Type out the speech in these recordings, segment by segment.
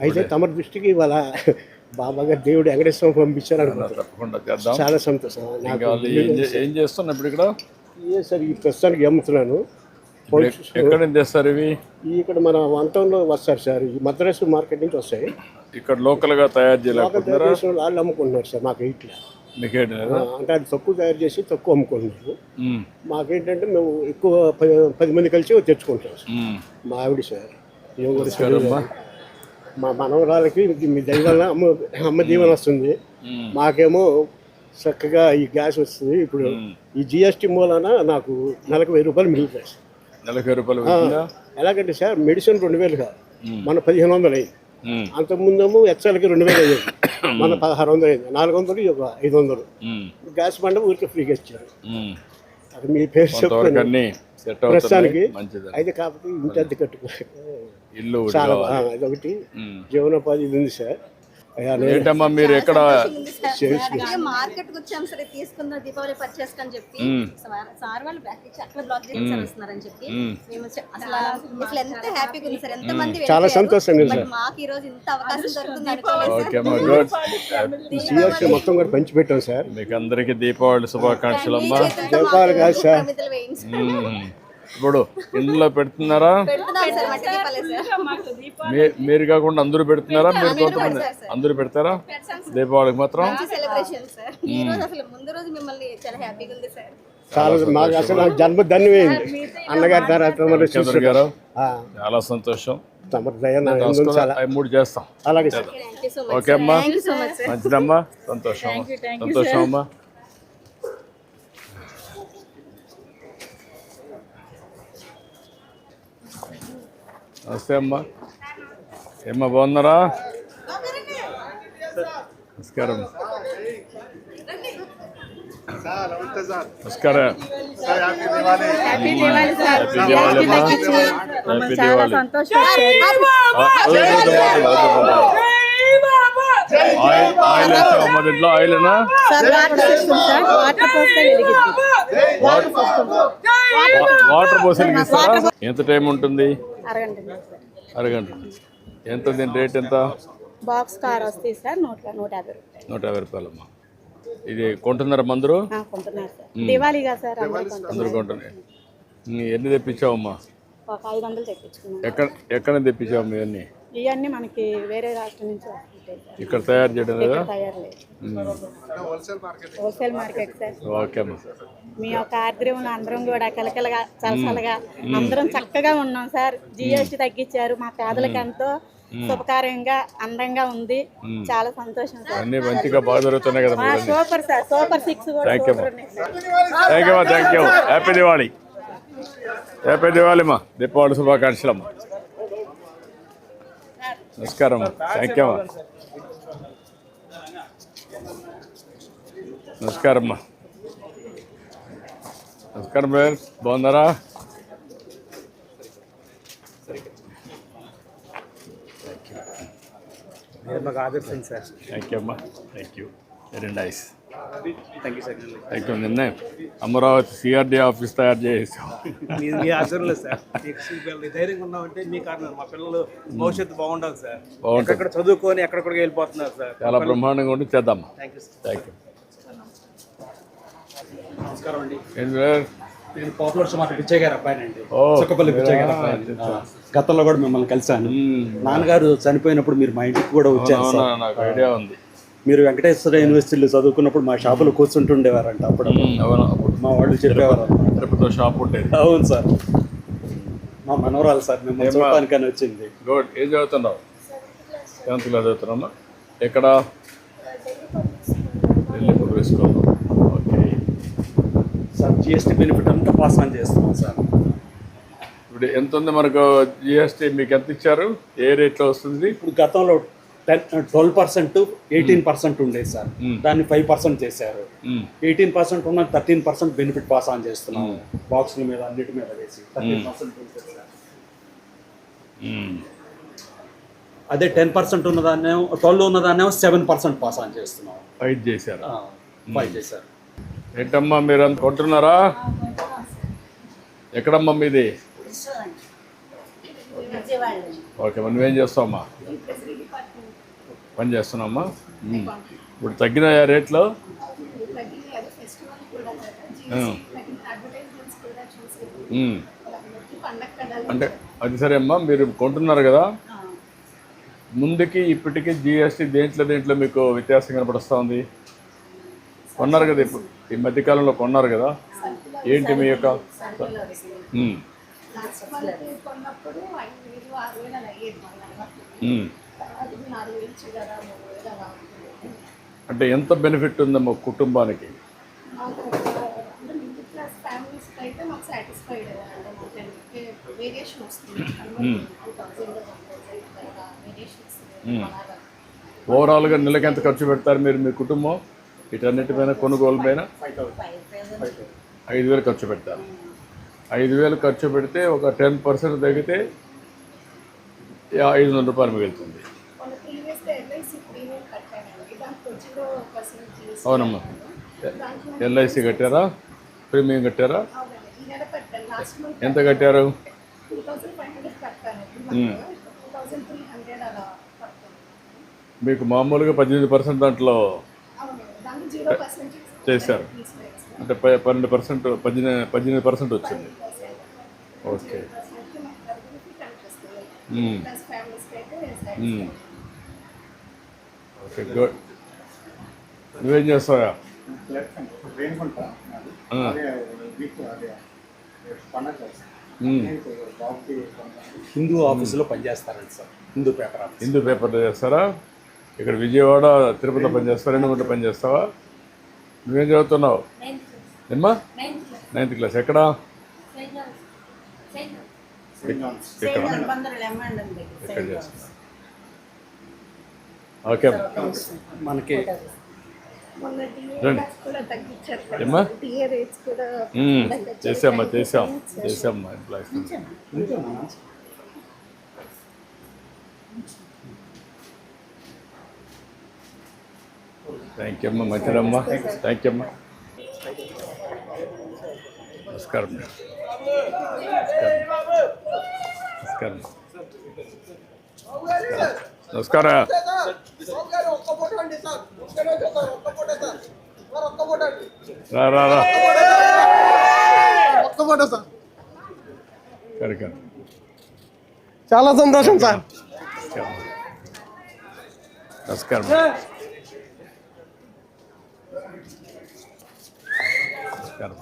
అయితే తమరి దృష్టికి ఇవాళ బాబా గారు దేవుడు వెంకటేశ్వరం పంపించారు అనుకుంటున్నాను. చాలా సంతోషం. ఏం ఇప్పుడు ఇక్కడ? ఏ సార్ ఈ ప్రస్తుతానికి అమ్ముతున్నాను ఎక్కడ తెస్తారు ఇవి? ఇక్కడ మన వంతంలో వస్తారు సార్. ఈ మద్రాసు మార్కెట్ నుంచి వస్తాయి. ఇక్కడ లోకల్గా తయారు చేయలేకపోతున్నారా? వాళ్ళు అమ్ముకుంటున్నారు సార్ మాకు ఇట్లా? అంటే అది తక్కువ తయారు చేసి తక్కువ అమ్ముకుంటున్నారు. మ్మ్. మాకేంటంటే మేము ఎక్కువ పది మంది కలిసి తెచ్చుకుంటాం. మా ఆవిడ సార్. ఏం కూడా నమస్కారమ్మా. మా మనవరాలకి మీ దయ వల్ల అమ్మ అమ్మ దీవెన వస్తుంది. మాకేమో చక్కగా ఈ గ్యాస్ వస్తుంది. ఇప్పుడు ఈ జిఎస్టీ మూలాన నాకు నెలకు వెయ్యి రూపాయలు మిగులుతాయి సార్. నలభై రూపాయలు ఎలాగంటే సార్ మెడిసిన్ రెండు వేలు కాదు. మన పదిహేను వందలు అయ్యింది. మ్మ్. అంతకుముందేమో హెచ్ఎల్కి రెండు వేలు అయ్యేది. మన పదహారు వందలు అయింది నాలుగు వందలు ఒక ఐదు వందలు. గ్యాస్ బండ ఊరికి ఫ్రీగా ఇచ్చారు. అది మీ పేరు చెప్తాను అవుతుంది ప్రస్తుతానికి అయితే కాకపోతే ఇంటి అద్దె కట్టుకో ఇల్లు ఒకటి చాలా అదొకటి. జీవనోపాధి ఇది ఉంది సార్. ఏంటమ్మా మీరు ఎక్కడ మార్కెట్కి వచ్చాం సరే తీసుకుందాం దీపావళి పర్చేస్ అని చెప్పి. సార్- వాళ్ళు అట్లా బ్లాక్ చేసి సార్ వస్తున్నారని చెప్పి. మేము. అసలు ఎంత హ్యాపీగా ఉంది సార్. ఎంత మంది చాలా మాకు ఈ రోజు ఇంత అవకాశం దొరుకుతుంది మొత్తం కూడా పంచిపెట్టాం సార్. మీకు అందరికీ దీపావళి శుభాకాంక్షలు అమ్మా. దీపావళి కాదు సార్. ఇప్పుడు ఇంట్లో పెడుతున్నారా? పెడుతున్నాం సార్ మట్టి దీపాలే సార్ మీ- మీరు కాకుండా అందరూ పెడుతున్నారా? మీరు కొంతమంది అందరూ పెడతారా? దీపావళికి మాత్రం? మంచి సెలబ్రేషన్ సార్. ఈ రోజు అసలు ముందు రోజు మిమ్మల్ని చాలా హ్యాపీగా ఉంది సార్. చాలా మాకు అసలు నాకు జన్మ ధన్యమైంది. అన్నగారి తర్వాత గారు ఆ, చాలా సంతోషం. మూడు చేస్తాం. అలాగే sir. Thank you so much okay అమ్మా. Thank you so much sir మంచిదమ్మా. సంతోషం. సంతోషం అమ్మా. నమస్తే అమ్మా ఏమ్మా బాగున్నారా నమస్కారం నమస్కారం. ఆయిల్ ఆయిల్ ఆయిల్నా వాటర్ పోసి ఇస్తారా ఎంత టైం ఉంటుంది? అరగంట. ఎంత దీని రేట్ ఎంత? బాక్స్ కార్ వస్తాయి సార్ నూట నూట యాభై రూపాయలు. నూట యాభై రూపాయలమ్మా. ఇది కొంటున్నారా మందరు ఆ, కొంటున్నారు సార్. దివాళీగా సార్ అందరూ కొంటున్నారు. ఎన్ని తెప్పించావమ్మా? ఎక్కడ ఎక్కడ తెప్పించావు ఇవన్నీ? ఇవన్నీ మనకి వేరే రాష్ట్రం నుంచి వస్తుంటాయి సార్. ఇక్కడ తయారు చేయడం లేదా? తయారు లేదు. Wholesale market sir. ఓకే అమ్మా మీ యొక్క ఆర్ద్రంలో అందరం కూడా కలకలగా చలసలగా అందరం చక్కగా ఉన్నాం సార్. జిఎస్టీ తగ్గించారు. మా పేదలకు ఎంతో శుభకార్యంగా అందంగా ఉంది. చాలా సంతోషం సార్. అన్నీ మంచిగా బాగా జరుగుతున్నాయి కదా ఆ, సూపర్ సార్. సూపర్ సిక్స్ కూడా Thank you, సూపర్ ఉన్నాయి sir. Thank you thank you happy Diwali happy Diwali అమ్మా. దీపావళి శుభాకాంక్షలు అమ్మా. నమస్కారం. థ్యాంక్ యూ అమ్మా. నమస్కారం బ్రదర్. బాగున్నారా? మాకు ఆదర్శం సార్ థ్యాంక్ యూ అమ్మా. Thank you very nice. Thank you నిన్నే అమరావతి సిఆర్డీ ఆఫీస్ తయారు చేసాం మీ మీ ఆధ్వర్యంలో సార్ మీకు పిల్లలు ధైర్యంగా ఉన్నామంటే మీ కారణం. మా పిల్లలు భవిష్యత్తు బాగుండాలి సార్ బాగుంటుంది. ఎక్కడ చదువుకొని ఎక్కడెక్కడికి వెళ్ళిపోతున్నారు సార్ చాలా బ్రహ్మాండంగా ఉండి థ్యాంక్ యూ యూ నమస్కారం అండి. నేను పాపులర్ గారు అబ్బాయినండి ఓ. చుక్కపల్లి పిచ్చయ్య గారు అబ్బాయి గతంలో కూడా మిమ్మల్ని కలిశాను. నాన్నగారు చనిపోయినప్పుడు మీరు మా ఇంటికి కూడా వచ్చారు అవునా సార్ నాకు ఐడియా ఉంది. మీరు వెంకటేశ్వర యూనివర్సిటీలో చదువుకున్నప్పుడు మా షాపులో కూర్చుంటుండేవారంట అప్పుడు మా వాళ్ళు చెప్పేవారు. తిరుపతిలో షాప్ ఉండేది. అవును సార్. మా మనవరాలు సార్ మేము చూడటానికని వచ్చింది. గుడ్. ఏం చదువుతున్నావు? సెవెంత్ క్లాస్ చదువుతున్నామా ఎక్కడ? ఓకే. సార్ జిఎస్టీ బెనిఫిట్ అంతా పాస్ ఆన్ చేస్తున్నాం సార్. ఇప్పుడు ఎంత ఉంది మనకు జిఎస్టీ మీకు ఎంత ఇచ్చారు? ఏ రేట్లో వస్తుంది? ఇప్పుడు గతంలో ten twelve percent eighteen percent ఉండేది సార్. దాన్ని ఫైవ్ పర్సెంట్ చేశారు. ఎయిటీన్ పర్సెంట్ ఉన్న thirteen percent benefit pass on చేస్తున్నాం. బాక్సుల మీద అన్నిటి మీద వేసి థర్టీన్ పర్సెంట్. అదే టెన్ పర్సెంట్ ఉన్నదాన్నేమో ట్వెల్వ్ ఉన్నదాన్నేమో సెవెన్ పర్సెంట్ పాస్ ఆన్ చేస్తున్నాం. ఫైట్ చేశారు. ఫైవ్ చేశారు. ఏంటమ్మా మీరు అంత కొంటున్నారా? ఎక్కడమ్మా మీది? ఓకే మరి నువ్వేం చేస్తావమ్మా? పని చేస్తున్నామ్మా. ఇప్పుడు తగ్గినాయా రేట్లు. అంటే అది సరే అమ్మా మీరు కొంటున్నారు కదా? ముందుకి ఇప్పటికీ జిఎస్టీ దేంట్లో దేంట్లో మీకు వ్యత్యాసం కనపడుస్తూ ఉంది? కొన్నారు కదా ఇప్పుడు. ఈ మధ్యకాలంలో కొన్నారు కదా? ఏంటి మీ యొక్క. కొన్నప్పుడు అది నాలుగు వేలు చిల్లర మూడు వేలు అలా ఉంటుంది అంటే ఎంత బెనిఫిట్ ఉందమ్మా కుటుంబానికి? మాకు అంటే మిడిల్ క్లాస్ ఫ్యామిలీస్ అయితే మాకు సాటిస్ఫైడ్ అంటే మాకు వేరియేషన్ వస్తుంది టూ థౌసండ్ వేరియేషన్ వస్తుంది అలాగా ఓవరాల్గా నెలకి ఎంత ఖర్చు పెడతారు మీరు మీ కుటుంబం? వీటన్నిటిపైన కొనుగోలు పైన? ఐదు వేలు ఖర్చు పెడతారు. ఐదు వేలు ఖర్చు పెడితే ఒక టెన్ పర్సెంట్ తగ్గితే ఐదు వందల రూపాయలు మిగులుతుంది మన ప్రీవియస్ ఎల్ఐసి ప్రీమియం కట్టానండి దానికి జీరో పర్సెంట్ జీఎస్టీ అవునమ్మా. ఎల్ఐసి కట్టారా? ప్రీమియం కట్టారా? ఎంత కట్టారు? మీకు మామూలుగా పద్దెనిమిది పర్సెంట్ దాంట్లో చేశారు. అంటే ప- పన్నెండు పర్సెంట్ పద్దెనిమిది పద్దెనిమిది పర్సెంట్ వచ్చింది. ఓకే. Okay good. నువ్వేం చేస్తావా. హిందూ ఆఫీసులో పనిచేస్తారండి సార్. హిందూ పేపర్ హిందూ పేపర్లో చేస్తారా? ఇక్కడ విజయవాడ తిరుపతిలో పనిచేస్తావా రెండు గంటలు పనిచేస్తావా? నువ్వేం చదువుతున్నావు? ఏమ్మా నైన్త్ క్లాస్. ఎక్కడ? ఇక్కడ ఎక్కడ? చేస్తున్నా ఓకే. అమ్మా. మనకి చేసామ్మా చేసాం చేసామ్మా థ్యాంక్ యూ అమ్మా మంచిదమ్మా. థ్యాంక్ యూ అమ్మా. నమస్కారం. నమస్కారం. నమస్కారం. రా రా రా. కరెక్ట్ చాలా సంతోషం సార్. నమస్కారం. నమస్కారం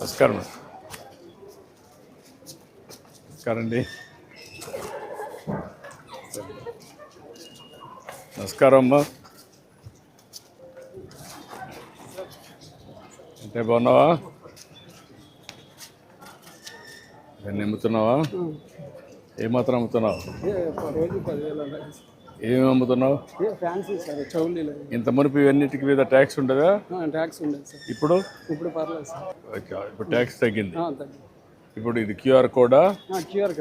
నమస్కారం. నమస్కారం. అండి నమస్కారం అమ్మా. అంటే బాగున్నావా? ఇవన్నీ అమ్ముతున్నావా? ఏమాత్రం అమ్ముతున్నావు? ఏమేమి అమ్ముతున్నావు? ఫ్యాన్సీ సార్ చౌలీలో. ఇంత మునుపు ఇవన్నిటికి మీద ట్యాక్స్ ఉండదా? ట్యాక్స్ ఉండేది సార్. ఇప్పుడు? ఇప్పుడు పర్లేదు సార్. ఓకే, ఇప్పుడు ట్యాక్స్ తగ్గింది. తగ్గి ఇప్పుడు ఇది క్యూఆర్ కోడా? క్యూఆర్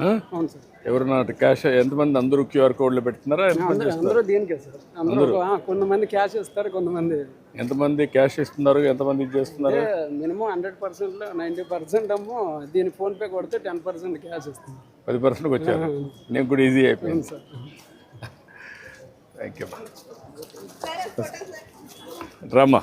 ఆ? అవును సార్ ఎవరన్నా క్యాష్ ఎంతమంది అందరూ క్యూఆర్ కోడ్లు పెడుతున్నారా ఎంతమంది అందరూ అందరూ దీనికే సార్ అందరూ ఆ, కొంతమంది క్యాష్ ఇస్తారు కొంతమంది ఎంతమంది క్యాష్ ఇస్తున్నారు? ఎంతమంది చేస్తున్నారు? మినిమం హండ్రెడ్ పర్సెంట్లో నైంటీ పర్సెంట్ అమ్మో దీని ఫోన్పే కొడితే టెన్ పర్సెంట్ క్యాష్ ఇస్తుంది పది పర్సెంట్కి వచ్చారు. నేను కూడా ఈజీ అయిపోయింది. సార్ థ్యాంక్ యూ రామ్మా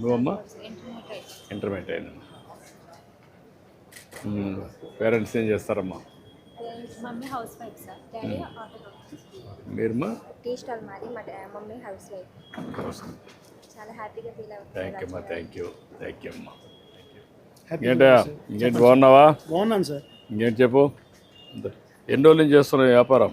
నువ్వమ్మా? ఇంటర్మీడియట్ అయింది పేరెంట్స్ ఏం చేస్తారమ్మా? Mummy housewife sir daddy auto మీరమ్మా? Tea stall మాది మా డా- మమ్మీ హౌస్ వైఫ్ చాలా హ్యాపీగా ఫీల్ థ్యాంక్ యూ అమ్మా థ్యాంక్ యూ థ్యాంక్ యూ అమ్మా. ఇంకేంటా ఇంకేంటి బాగున్నావా? బాగున్నాను సార్ ఇంకేంటి చెప్పు? ఎన్ని రోజుల నుంచి చేస్తున్నావు వ్యాపారం?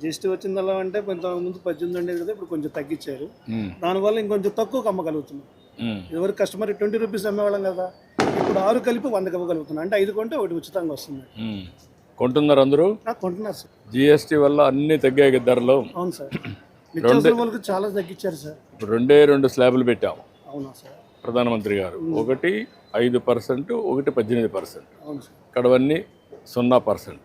జిఎస్టీ వచ్చిందల్లా అంటే ముందు పద్దెనిమిది ఉండేది కదా ఇప్పుడు కొంచెం తగ్గించారు. దానివల్ల ఇంకొంచెం తక్కువ అమ్మగలుగుతున్నాం మ్మ్. ఎవరు కస్టమర్ ట్వంటీ రూపీస్ అమ్మేవాళ్ళం కదా ఇప్పుడు ఆరు కలిపి వందకి ఇవ్వగలుగుతున్నాం. అంటే ఐదు కొంటే ఒకటి ఉచితంగా వస్తుంది. కొంటున్నారు అందరూ? కొంటున్నారు సార్. జిఎస్టీ వల్ల అన్ని తగ్గాయి ధరలు. అవును సార్. చాలా తగ్గించారు సార్. ఇప్పుడు రెండే రెండు స్లాబులు పెట్టాం అవునా సార్? ప్రధానమంత్రి గారు. ఒకటి ఐదు పర్సెంట్ ఒకటి పద్దెనిమిది పర్సెంట్. అవును సార్. కడవన్నీ సున్నా పర్సెంట్.